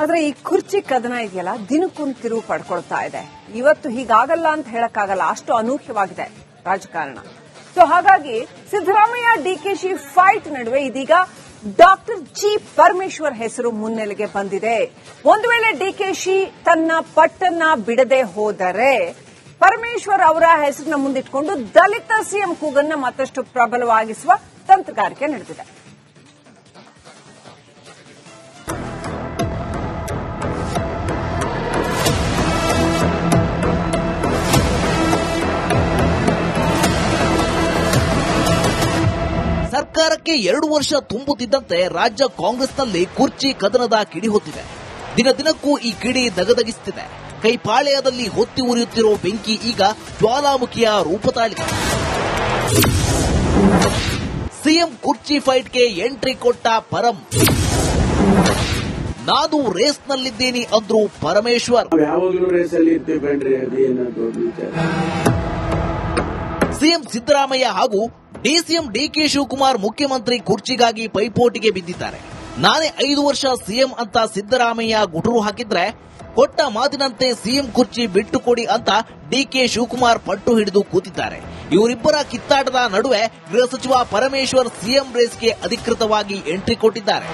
ಆದ್ರೆ ಈ ಕುರ್ಚಿ ಕದನ ಇದೆಯಲ್ಲ ದಿನಕ್ಕೊಂದು ತಿರುವು ಪಡ್ಕೊಳ್ತಾ ಇದೆ. ಇವತ್ತು ಹೀಗಾಗಲ್ಲ ಅಂತ ಹೇಳಕ್ಕಾಗಲ್ಲ, ಅಷ್ಟು ಅನೂಹ್ಯವಾಗಿದೆ ರಾಜಕಾರಣ. ಸೊ ಹಾಗಾಗಿ ಸಿದ್ದರಾಮಯ್ಯ ಶಿ ಫೈಟ್ ನಡುವೆ ಇದೀಗ ಡಾಕ್ಟರ್ ಜಿ ಪರಮೇಶ್ವರ್ ಹೆಸರು ಮುನ್ನೆಲೆಗೆ ಬಂದಿದೆ. ಒಂದು ವೇಳೆ ಶಿ ತನ್ನ ಪಟ್ಟನ್ನ ಬಿಡದೆ ಹೋದರೆ ಪರಮೇಶ್ವರ್ ಅವರ ಹೆಸರನ್ನ ಮುಂದಿಟ್ಕೊಂಡು ದಲಿತ ಸಿಎಂ ಕೂಗನ್ನ ಮತ್ತಷ್ಟು ಪ್ರಬಲವಾಗಿಸುವ ತಂತ್ರಗಾರಿಕೆ ನಡೆದಿದೆ. ಸರ್ಕಾರಕ್ಕೆ ಎರಡು ವರ್ಷ ತುಂಬುತ್ತಿದ್ದಂತೆ ರಾಜ್ಯ ಕಾಂಗ್ರೆಸ್ನಲ್ಲಿ ಕುರ್ಚಿ ಕದನದ ಕಿಡಿ ಹೊತ್ತಿದೆ. ದಿನ ದಿನಕ್ಕೂ ಈ ಕಿಡಿ ದಗದಗಿಸುತ್ತಿದೆ ಕೈಪಾಳ್ಯದಲ್ಲಿ ಹೊತ್ತಿ ಉರಿಯುತ್ತಿರೋ ಬೆಂಕಿ ಈಗ ಜ್ವಾಲಾಮುಖಿಯ ರೂಪ ತಾಳಿದೆ. ಸಿಎಂ ಕುರ್ಚಿ ಫೈಟ್ಗೆ ಎಂಟ್ರಿ ಕೊಟ್ಟ ಪರಂ. ನಾನು ರೇಸ್ನಲ್ಲಿದ್ದೀನಿ ಅಂದ್ರು ಪರಮೇಶ್ವರ್. ಯಾವಾಗಲೂ ರೇಸ್ ಅಲ್ಲಿ ಸಿಎಂ ಸಿದ್ದರಾಮಯ್ಯ ಹಾಗೂ ಡಿಸಿಎಂ ಡಿಕೆ ಶಿವಕುಮಾರ್ ಮುಖ್ಯಮಂತ್ರಿ ಕುರ್ಚಿಗಾಗಿ ಪೈಪೋಟಿಗೆ ಬಿದ್ದಿದ್ದಾರೆ. ನಾನೇ ಐದು ವರ್ಷ ಸಿಎಂ ಅಂತ ಸಿದ್ದರಾಮಯ್ಯ ಗುಟುರು ಹಾಕಿದ್ರೆ ಕೊಟ್ಟ ಮಾತಿನಂತೆ ಸಿಎಂ ಕುರ್ಚಿ ಬಿಟ್ಟು ಕೊಡಿ ಅಂತ ಡಿಕೆ ಶಿವಕುಮಾರ್ ಪಟ್ಟು ಹಿಡಿದು ಕೂತಿದ್ದಾರೆ. ಇವರಿಬ್ಬರ ಕಿತ್ತಾಟದ ನಡುವೆ ಗೃಹ ಸಚಿವ ಪರಮೇಶ್ವರ್ ಸಿಎಂ ರೇಸ್ಗೆ ಅಧಿಕೃತವಾಗಿ ಎಂಟ್ರಿ ಕೊಟ್ಟಿದ್ದಾರೆ.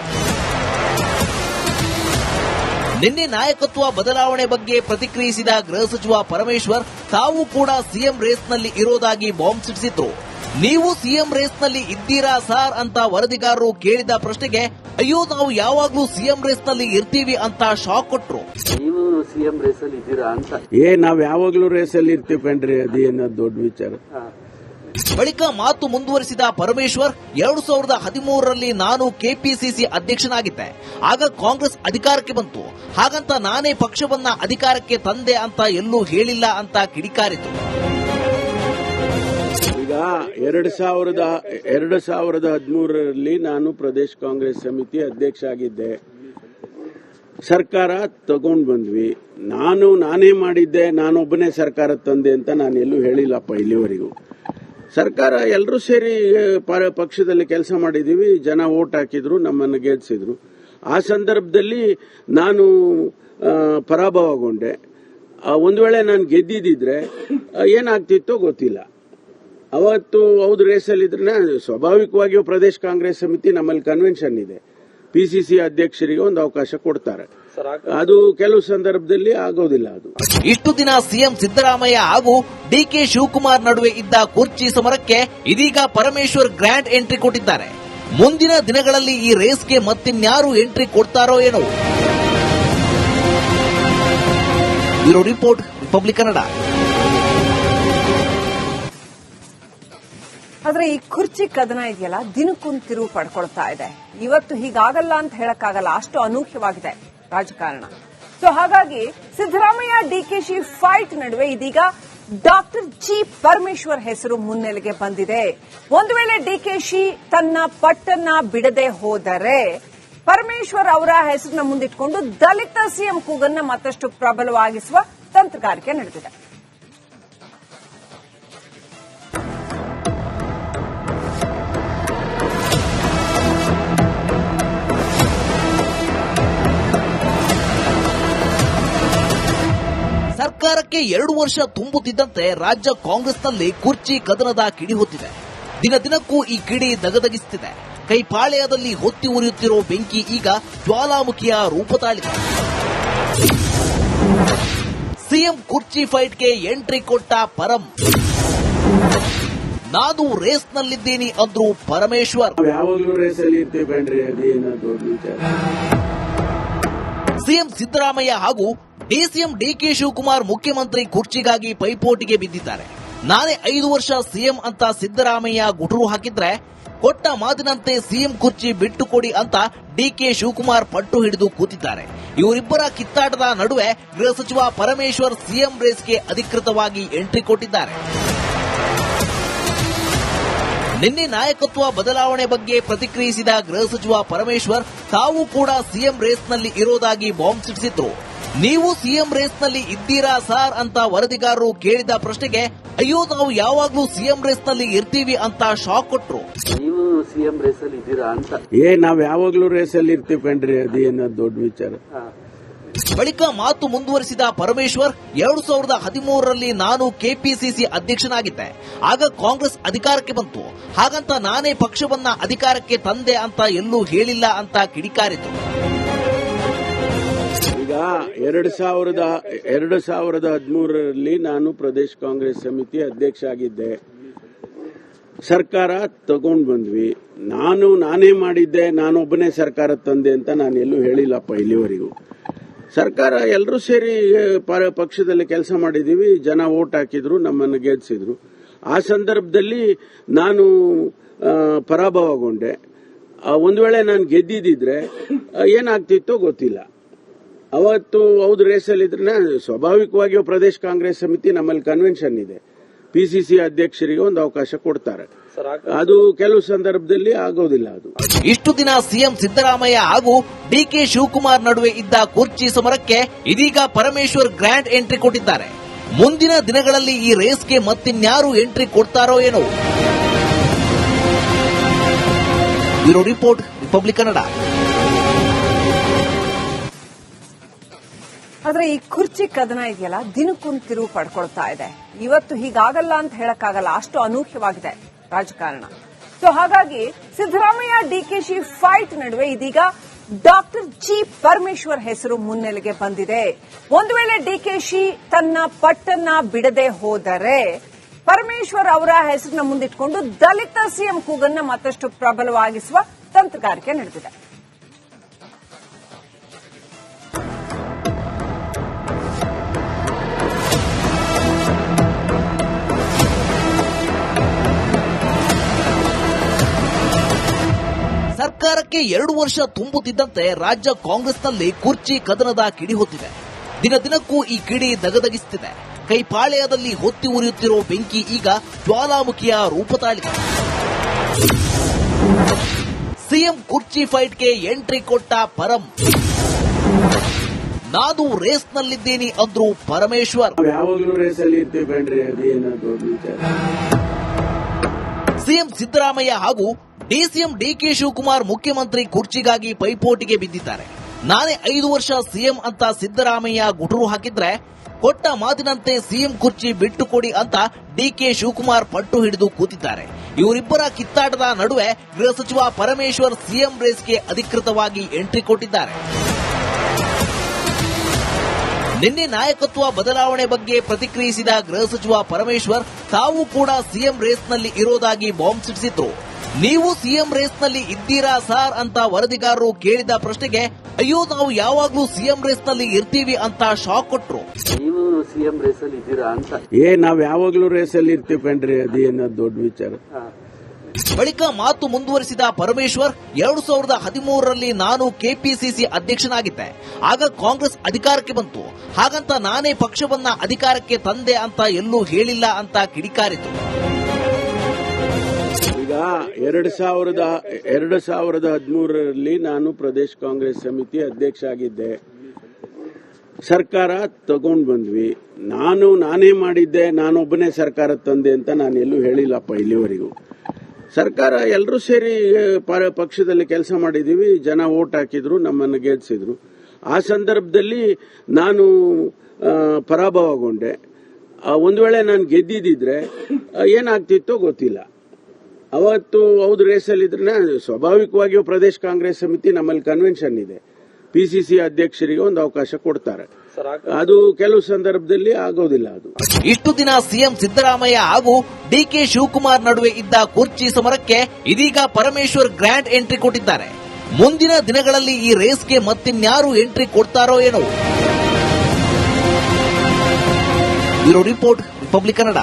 ನಿನ್ನೆ ನಾಯಕತ್ವ ಬದಲಾವಣೆ ಬಗ್ಗೆ ಪ್ರತಿಕ್ರಿಯಿಸಿದ ಗೃಹ ಸಚಿವ ಪರಮೇಶ್ವರ್ ತಾವು ಕೂಡ ಸಿಎಂ ರೇಸ್ನಲ್ಲಿ ಇರೋದಾಗಿ ಬಾಂಬ್ ಸಿಡಿಸಿದ್ರು. ನೀವು ಸಿಎಂ ರೇಸ್ನಲ್ಲಿ ಇದ್ದೀರಾ ಸಾರ್ ಅಂತ ವರದಿಗಾರರು ಕೇಳಿದ ಪ್ರಶ್ನೆಗೆ ಅಯ್ಯೋ ನಾವು ಯಾವಾಗ್ಲೂ ಸಿಎಂ ರೇಸ್ನಲ್ಲಿ ಇರ್ತೀವಿ ಅಂತ ಶಾಕ್ ಕೊಟ್ರು. ನೀವು ಸಿಎಂ ರೇಸಲ್ಲಿ ಇದ್ದೀರಾ ಅಂತ. ಏ ನಾವ್ ಯಾವಾಗ್ಲೂ ರೇಸಲ್ಲಿ ಇರ್ತೀವಿ ಕಣ್ರಿ ಅದೇನ ದೊಡ್ಡ ವಿಚಾರ. ಬಳಿಕ ಮಾತು ಮುಂದುವರಿಸಿದ ಪರಮೇಶ್ವರ್, ಎರಡು ಸಾವಿರದ ಹದಿಮೂರರಲ್ಲಿ ನಾನು ಕೆಪಿಸಿಸಿ ಅಧ್ಯಕ್ಷನಾಗಿದ್ದೆ. ಆಗ ಕಾಂಗ್ರೆಸ್ ಅಧಿಕಾರಕ್ಕೆ ಬಂತು. ಹಾಗಂತ ನಾನೇ ಪಕ್ಷವನ್ನ ಅಧಿಕಾರಕ್ಕೆ ತಂದೆ ಅಂತ ಎಲ್ಲೂ ಹೇಳಿಲ್ಲ ಅಂತ ಕಿಡಿಕಾರಿತು. ಈಗ ಎರಡು ಸಾವಿರದ ಎರಡು ಸಾವಿರದ ಹದಿಮೂರರಲ್ಲಿ ನಾನು ಪ್ರದೇಶ ಕಾಂಗ್ರೆಸ್ ಸಮಿತಿ ಅಧ್ಯಕ್ಷ ಆಗಿದ್ದೆ ಸರ್ಕಾರ ತಗೊಂಡ್ ಬಂದ್ವಿ. ನಾನು, ನಾನೇ ಮಾಡಿದ್ದೆ, ನಾನೊಬ್ಬನೇ ಸರ್ಕಾರ ತಂದೆ ಅಂತ ನಾನು ಎಲ್ಲೂ ಹೇಳಿಲ್ಲಪ್ಪ ಇಲ್ಲಿವರೆಗೂ. ಸರ್ಕಾರ ಎಲ್ಲರೂ ಸೇರಿ ಪಕ್ಷದಲ್ಲಿ ಕೆಲಸ ಮಾಡಿದೀವಿ. ಜನ ಓಟ್ ಹಾಕಿದ್ರು, ನಮ್ಮನ್ನು ಗೆಲ್ಸಿದ್ರು. ಆ ಸಂದರ್ಭದಲ್ಲಿ ನಾನು ಪರಾಭವಗೊಂಡೆ. ಒಂದು ವೇಳೆ ನಾನು ಗೆದ್ದಿದ್ದಿದ್ರೆ ಏನಾಗ್ತಿತ್ತೋ ಗೊತ್ತಿಲ್ಲ. ಅವತ್ತು ಹೌದು, ರೇಸಲ್ಲಿದ್ರೆ ಸ್ವಾಭಾವಿಕವಾಗಿಯೂ ಪ್ರದೇಶ ಕಾಂಗ್ರೆಸ್ ಸಮಿತಿ ನಮ್ಮಲ್ಲಿ ಕನ್ವೆನ್ಷನ್ ಇದೆ. ಪಿಸಿಸಿ ಅಧ್ಯಕ್ಷರಿಗೆ ಒಂದು ಅವಕಾಶ ಕೊಡ್ತಾರೆ. ಅದು ಕೆಲವು ಸಂದರ್ಭದಲ್ಲಿ ಆಗೋದಿಲ್ಲ ಅದು. ಇಷ್ಟು ದಿನ ಸಿಎಂ ಸಿದ್ದರಾಮಯ್ಯ ಹಾಗೂ ಡಿ ಕೆ ಶಿವಕುಮಾರ್ ನಡುವೆ ಇದ್ದ ಕುರ್ಚಿ ಸಮರಕ್ಕೆ ಇದೀಗ ಪರಮೇಶ್ವರ್ ಗ್ರ್ಯಾಂಡ್ ಎಂಟ್ರಿ ಕೊಟ್ಟಿದ್ದಾರೆ. ಮುಂದಿನ ದಿನಗಳಲ್ಲಿ ಈ ರೇಸ್ಗೆ ಮತ್ತಿನ್ಯಾರು ಎಂಟ್ರಿ ಕೊಡ್ತಾರೋ ಏನೋ. Bureau report republic Kannada. ಆದ್ರೆ ಈ ಕುರ್ಚಿ ಕದನ ಇದೆಯಲ್ಲ ದಿನಕ್ಕೊಂದು ತಿರುವು ಪಡ್ಕೊಳ್ತಾ ಇದೆ. ಇವತ್ತು ಹೀಗಾಗಲ್ಲ ಅಂತ ಹೇಳಕ್ಕಾಗಲ್ಲ ಅಷ್ಟು ಅನೂಹ್ಯವಾಗಿದೆ. ರಾಜಕಾರಣ. ಸೊ ಹಾಗಾಗಿ ಸಿದ್ದರಾಮಯ್ಯ ಡಿಕೆಶಿ ಫೈಟ್ ನಡುವೆ ಇದೀಗ ಡಾಕ್ಟರ್ ಜಿ ಪರಮೇಶ್ವರ್ ಹೆಸರು ಮುನ್ನೆಲೆಗೆ ಬಂದಿದೆ. ಒಂದು ವೇಳೆ ಡಿಕೆಶಿ ತನ್ನ ಪಟ್ಟನ್ನ ಬಿಡದೆ ಹೋದರೆ ಪರಮೇಶ್ವರ್ ಅವರ ಹೆಸರನ್ನ ಮುಂದಿಟ್ಕೊಂಡು ದಲಿತ ಸಿಎಂ ಕೂಗನ್ನ ಮತ್ತಷ್ಟು ಪ್ರಬಲವಾಗಿಸುವ ತಂತ್ರಗಾರಿಕೆ ನಡೆದಿದೆ. ಸರ್ಕಾರಕ್ಕೆ ಎರಡು ವರ್ಷ ತುಂಬುತ್ತಿದ್ದಂತೆ ರಾಜ್ಯ ಕಾಂಗ್ರೆಸ್ನಲ್ಲಿ ಕುರ್ಚಿ ಕದನದ ಕಿಡಿ ಹೊತ್ತಿದೆ. ದಿನ ದಿನಕ್ಕೂ ಈ ಕಿಡಿ ದಗದಗಿಸುತ್ತಿದೆ ಕೈಪಾಳ್ಯದಲ್ಲಿ ಹೊತ್ತಿ ಉರಿಯುತ್ತಿರೋ ಬೆಂಕಿ ಈಗ ಜ್ವಾಲಾಮುಖಿಯ ರೂಪ ತಾಳಿದೆ ಸಿಎಂ ಕುರ್ಚಿ ಫೈಟ್ಗೆ ಎಂಟ್ರಿ ಕೊಟ್ಟ ಪರಂ. ನಾನು ರೇಸ್ನಲ್ಲಿದ್ದೀನಿ ಅಂದ್ರು ಪರಮೇಶ್ವರ್. ಸಿಎಂ ಸಿದ್ದರಾಮಯ್ಯ ಹಾಗೂ ಡಿಸಿಎಂ ಡಿಕೆ ಶಿವಕುಮಾರ್ ಮುಖ್ಯಮಂತ್ರಿ ಕುರ್ಚಿಗಾಗಿ ಪೈಪೋಟಿಗೆ ಬಿದ್ದಿದ್ದಾರೆ. ನಾನೇ ಐದು ವರ್ಷ ಸಿಎಂ ಅಂತ ಸಿದ್ದರಾಮಯ್ಯ ಗುಟುರು ಹಾಕಿದ್ರೆ ಕೊಟ್ಟ ಮಾತಿನಂತೆ ಸಿಎಂ ಕುರ್ಚಿ ಬಿಟ್ಟು ಕೊಡಿ ಅಂತ ಡಿಕೆ ಶಿವಕುಮಾರ್ ಪಟ್ಟು ಹಿಡಿದು ಕೂತಿದ್ದಾರೆ. ಇವರಿಬ್ಬರ ಕಿತ್ತಾಟದ ನಡುವೆ ಗೃಹ ಸಚಿವ ಪರಮೇಶ್ವರ್ ಸಿಎಂ ರೇಸ್ಗೆ ಅಧಿಕೃತವಾಗಿ ಎಂಟ್ರಿ ಕೊಟ್ಟಿದ್ದಾರೆ. ನಿನ್ನೆ ನಾಯಕತ್ವ ಬದಲಾವಣೆ ಬಗ್ಗೆ ಪ್ರತಿಕ್ರಿಯಿಸಿದ ಗೃಹ ಸಚಿವ ಪರಮೇಶ್ವರ್ ತಾವು ಕೂಡ ಸಿಎಂ ರೇಸ್ನಲ್ಲಿ ಇರೋದಾಗಿ ಬಾಂಬ್ ಸಿಡಿಸಿದ್ರು. ನೀವು ಸಿಎಂ ರೇಸ್ನಲ್ಲಿ ಇದ್ದೀರಾ ಸಾರ್ ಅಂತ ವರದಿಗಾರರು ಕೇಳಿದ ಪ್ರಶ್ನೆಗೆ ಅಯ್ಯೋ ನಾವು ಯಾವಾಗ್ಲೂ ಸಿಎಂ ರೇಸ್ನಲ್ಲಿ ಇರ್ತೀವಿ ಅಂತ ಶಾಕ್ ಕೊಟ್ರು. ನೀವು ಸಿಎಂ ರೇಸ್ ಅಲ್ಲಿ ಇದ್ದೀರಾ ಅಂತ. ಏ ನಾವ್ ಯಾವಾಗ್ಲೂ ಅಲ್ಲಿ ಇರ್ತೀವಿ ಕಣ್ರಿ ಅದೇನ ದೊಡ್ಡ ವಿಚಾರ. ಬಳಿಕ ಮಾತು ಮುಂದುವರಿಸಿದ ಪರಮೇಶ್ವರ್ ಎರಡು ಸಾವಿರದ ಹದಿಮೂರರಲ್ಲಿ ನಾನು ಕೆಪಿಸಿಸಿ ಅಧ್ಯಕ್ಷನಾಗಿದ್ದೆ. ಆಗ ಕಾಂಗ್ರೆಸ್ ಅಧಿಕಾರಕ್ಕೆ ಬಂತು. ಹಾಗಂತ ನಾನೇ ಪಕ್ಷವನ್ನ ಅಧಿಕಾರಕ್ಕೆ ತಂದೆ ಅಂತ ಎಲ್ಲೂ ಹೇಳಿಲ್ಲ ಅಂತ ಕಿಡಿಕಾರಿತು. ಎರಡು ಸಾವಿರದ ಎರಡು ಸಾವಿರದ ಹದಿಮೂರರಲ್ಲಿ ನಾನು ಪ್ರದೇಶ ಕಾಂಗ್ರೆಸ್ ಸಮಿತಿ ಅಧ್ಯಕ್ಷ ಆಗಿದ್ದೆ ಸರ್ಕಾರ ತಗೊಂಡ್ ಬಂದ್ವಿ. ನಾನು ನಾನೇ ಮಾಡಿದ್ದೆ ನಾನೊಬ್ಬನೇ ಸರ್ಕಾರ ತಂದೆ ಅಂತ ನಾನು ಎಲ್ಲೂ ಹೇಳಿಲ್ಲಪ್ಪ ಇಲ್ಲಿವರೆಗೂ. ಸರ್ಕಾರ ಎಲ್ಲರೂ ಸೇರಿ ಪಕ್ಷದಲ್ಲಿ ಕೆಲಸ ಮಾಡಿದೀವಿ. ಜನ ಓಟ್ ಹಾಕಿದ್ರು, ನಮ್ಮನ್ನು ಗೆಲ್ಸಿದ್ರು. ಆ ಸಂದರ್ಭದಲ್ಲಿ ನಾನು ಪರಾಭವಗೊಂಡೆ. ಒಂದು ವೇಳೆ ನಾನು ಗೆದ್ದಿದ್ದಿದ್ರೆ, ಏನಾಗ್ತಿತ್ತೋ ಗೊತ್ತಿಲ್ಲ. ಅವತ್ತು ಹೌದು ರೇಸಲ್ಲಿ ಇದ್ರೆ ಸ್ವಾಭಾವಿಕವಾಗಿ ಪ್ರದೇಶ ಕಾಂಗ್ರೆಸ್ ಸಮಿತಿ ನಮ್ಮಲ್ಲಿ ಕನ್ವೆನ್ಷನ್ ಇದೆ. ಪಿಸಿಸಿ ಅಧ್ಯಕ್ಷರಿಗೆ ಒಂದು ಅವಕಾಶ ಕೊಡ್ತಾರೆ. ಅದು ಕೆಲವು ಸಂದರ್ಭದಲ್ಲಿ ಆಗೋದಿಲ್ಲ ಅದು. ಇಷ್ಟು ದಿನ ಸಿಎಂ ಸಿದ್ದರಾಮಯ್ಯ ಹಾಗೂ ಡಿಕೆ ಶಿವಕುಮಾರ್ ನಡುವೆ ಇದ್ದ ಕುರ್ಚಿ ಸಮರಕ್ಕೆ ಇದೀಗ ಪರಮೇಶ್ವರ್ ಗ್ರ್ಯಾಂಡ್ ಎಂಟ್ರಿ ಕೊಟ್ಟಿದ್ದಾರೆ. ಮುಂದಿನ ದಿನಗಳಲ್ಲಿ ಈ ರೇಸ್ಗೆ ಮತ್ತಿನ್ಯಾರು ಎಂಟ್ರಿ ಕೊಡ್ತಾರೋ ಏನೋ. ಬ್ಯೂರೋ ರಿಪೋರ್ಟ್ ರಿಪಬ್ಲಿಕ್ ಕನ್ನಡ ಆದ್ರೆ ಈ ಕುರ್ಚಿ ಕದನ ಇದೆಯಲ್ಲ ದಿನಕ್ಕೊಂದು ತಿರುವು ಪಡ್ಕೊಳ್ತಾ ಇದೆ. ಇವತ್ತು ಹೀಗಾಗಲ್ಲ ಅಂತ ಹೇಳಕ್ಕಾಗಲ್ಲ, ಅಷ್ಟು ಅನೂಹ್ಯವಾಗಿದೆ ರಾಜಕಾರಣ. ಸೊ ಹಾಗಾಗಿ ಸಿದ್ದರಾಮಯ್ಯ ಶಿ ಫೈಟ್ ನಡುವೆ ಇದೀಗ ಡಾಕ್ಟರ್ ಜಿ ಪರಮೇಶ್ವರ್ ಹೆಸರು ಮುನ್ನೆಲೆಗೆ ಬಂದಿದೆ. ಒಂದು ವೇಳೆ ಶಿ ತನ್ನ ಪಟ್ಟನ್ನ ಬಿಡದೆ ಹೋದರೆ ಪರಮೇಶ್ವರ್ ಅವರ ಹೆಸರನ್ನ ಮುಂದಿಟ್ಕೊಂಡು ದಲಿತ ಸಿಎಂ ಕೂಗನ್ನ ಮತ್ತಷ್ಟು ಪ್ರಬಲವಾಗಿಸುವ ತಂತ್ರಗಾರಿಕೆ ನಡೆದಿದೆ. ಎರಡು ವರ್ಷ ತುಂಬುತ್ತಿದ್ದಂತೆ ರಾಜ್ಯ ಕಾಂಗ್ರೆಸ್ನಲ್ಲಿ ಕುರ್ಚಿ ಕದನದ ಕಿಡಿ ಹೊತ್ತಿದೆ. ದಿನ ದಿನಕ್ಕೂ ಈ ಕಿಡಿ ದಗದಗಿಸುತ್ತಿದೆ ಕೈಪಾಳೆಯದಲ್ಲಿ ಹೊತ್ತಿ ಉರಿಯುತ್ತಿರೋ ಬೆಂಕಿ ಈಗ ಜ್ವಾಲಾಮುಖಿಯ ರೂಪ ತಾಳಿದೆ. ಸಿಎಂ ಕುರ್ಚಿ ಫೈಟ್ಗೆ ಎಂಟ್ರಿ ಕೊಟ್ಟ ಪರಂ. ನಾನು ರೇಸ್ನಲ್ಲಿದ್ದೀನಿ ಅಂದ್ರು ಪರಮೇಶ್ವರ್. ಯಾವಾಗಲೂ ರೇಸಲ್ಲಿ ಇರ್ತೀವಿ ಸಿಎಂ ಸಿದ್ದರಾಮಯ್ಯ ಹಾಗೂ ಡಿಸಿಎಂ ಡಿಕೆ ಶಿವಕುಮಾರ್ ಮುಖ್ಯಮಂತ್ರಿ ಕುರ್ಚಿಗಾಗಿ ಪೈಪೋಟಿಗೆ ಬಿದ್ದಿದ್ದಾರೆ. ನಾನೇ ಐದು ವರ್ಷ ಸಿಎಂ ಅಂತ ಸಿದ್ದರಾಮಯ್ಯ ಗುಟುರು ಹಾಕಿದ್ರೆ ಕೊಟ್ಟ ಮಾತಿನಂತೆ ಸಿಎಂ ಕುರ್ಚಿ ಬಿಟ್ಟು ಕೊಡಿ ಅಂತ ಡಿಕೆ ಶಿವಕುಮಾರ್ ಪಟ್ಟು ಹಿಡಿದು ಕೂತಿದ್ದಾರೆ. ಇವರಿಬ್ಬರ ಕಿತ್ತಾಟದ ನಡುವೆ ಗೃಹ ಸಚಿವ ಪರಮೇಶ್ವರ್ ಸಿಎಂ ರೇಸ್ಗೆ ಅಧಿಕೃತವಾಗಿ ಎಂಟ್ರಿ ಕೊಟ್ಟಿದ್ದಾರೆ. ನಿನ್ನೆ ನಾಯಕತ್ವ ಬದಲಾವಣೆ ಬಗ್ಗೆ ಪ್ರತಿಕ್ರಿಯಿಸಿದ ಗೃಹ ಸಚಿವ ಪರಮೇಶ್ವರ್ ತಾವು ಕೂಡ ಸಿಎಂ ರೇಸ್ನಲ್ಲಿ ಇರೋದಾಗಿ ಬಾಂಬ್ ಸಿಡಿಸಿದ್ರು. ನೀವು ಸಿಎಂ ರೇಸ್ನಲ್ಲಿ ಇದ್ದೀರಾ ಸಾರ್ ಅಂತ ವರದಿಗಾರರು ಕೇಳಿದ ಪ್ರಶ್ನೆಗೆ ಅಯ್ಯೋ ನಾವು ಯಾವಾಗ್ಲೂ ಸಿಎಂ ರೇಸ್ನಲ್ಲಿ ಇರ್ತೀವಿ ಅಂತ ಶಾಕ್ ಕೊಟ್ರು. ನೀವು ಸಿಎಂ ರೇಸಲ್ಲಿ ಇದ್ದೀರಾ ಅಂತ. ಏ ನಾವ್ ಯಾವಾಗ್ಲೂ ರೇಸಲ್ಲಿ ಇರ್ತೀವಿ ಕಣ್ರಿ ಅದೇನೋ ದೊಡ್ಡ ವಿಚಾರ. ಬಳಿಕ ಮಾತು ಮುಂದುವರಿಸಿದ ಪರಮೇಶ್ವರ್, ಎರಡು ಸಾವಿರದ ಹದಿಮೂರರಲ್ಲಿ ನಾನು ಕೆಪಿಸಿಸಿ ಅಧ್ಯಕ್ಷನಾಗಿದ್ದೆ. ಆಗ ಕಾಂಗ್ರೆಸ್ ಅಧಿಕಾರಕ್ಕೆ ಬಂತು. ಹಾಗಂತ ನಾನೇ ಪಕ್ಷವನ್ನ ಅಧಿಕಾರಕ್ಕೆ ತಂದೆ ಅಂತ ಎಲ್ಲೂ ಹೇಳಿಲ್ಲ ಅಂತ ಕಿಡಿಕಾರಿತು. ಈಗ ಎರಡು ಸಾವಿರದ ಎರಡು ಸಾವಿರದ ಹದಿಮೂರರಲ್ಲಿ ನಾನು ಪ್ರದೇಶ ಕಾಂಗ್ರೆಸ್ ಸಮಿತಿ ಅಧ್ಯಕ್ಷ ಆಗಿದ್ದೆ ಸರ್ಕಾರ ತಗೊಂಡ್ ಬಂದ್ವಿ. ನಾನು, ನಾನೇ ಮಾಡಿದ್ದೆ, ನಾನೊಬ್ಬನೇ ಸರ್ಕಾರ ತಂದೆ ಅಂತ ನಾನು ಎಲ್ಲೂ ಹೇಳಿಲ್ಲಪ್ಪ ಇಲ್ಲಿವರೆಗೂ. ಸರ್ಕಾರ ಎಲ್ಲರೂ ಸೇರಿ ಪಕ್ಷದಲ್ಲಿ ಕೆಲಸ ಮಾಡಿದೀವಿ. ಜನ ಓಟ್ ಹಾಕಿದ್ರು, ನಮ್ಮನ್ನು ಗೆಲ್ಸಿದ್ರು. ಆ ಸಂದರ್ಭದಲ್ಲಿ ನಾನು ಪರಾಭವಗೊಂಡೆ. ಒಂದು ವೇಳೆ ನಾನು ಗೆದ್ದಿದ್ದಿದ್ರೆ ಏನಾಗ್ತಿತ್ತೋ ಗೊತ್ತಿಲ್ಲ. ಅವತ್ತು ಹೌದು ರೇಸಲ್ಲಿ ಇದ್ರೆ ಸ್ವಾಭಾವಿಕವಾಗಿ ಪ್ರದೇಶ ಕಾಂಗ್ರೆಸ್ ಸಮಿತಿ ನಮ್ಮಲ್ಲಿ ಕನ್ವೆನ್ಷನ್ ಇದೆ. ಪಿಸಿಸಿ ಅಧ್ಯಕ್ಷರಿಗೆ ಒಂದು ಅವಕಾಶ ಕೊಡ್ತಾರೆ. ಅದು ಕೆಲವು ಸಂದರ್ಭದಲ್ಲಿ ಆಗೋದಿಲ್ಲ ಅದು. ಇಷ್ಟು ದಿನ ಸಿಎಂ ಸಿದ್ದರಾಮಯ್ಯ ಹಾಗೂ ಡಿ ಕೆ ಶಿವಕುಮಾರ್ ನಡುವೆ ಇದ್ದ ಕುರ್ಚಿ ಸಮರಕ್ಕೆ ಇದೀಗ ಪರಮೇಶ್ವರ್ ಗ್ರ್ಯಾಂಡ್ ಎಂಟ್ರಿ ಕೊಟ್ಟಿದ್ದಾರೆ. ಮುಂದಿನ ದಿನಗಳಲ್ಲಿ ಈ ರೇಸ್ಗೆ ಮತ್ತಿನ್ಯಾರು ಎಂಟ್ರಿ ಕೊಡ್ತಾರೋ ಏನೋ. Bureau report republic Kannada.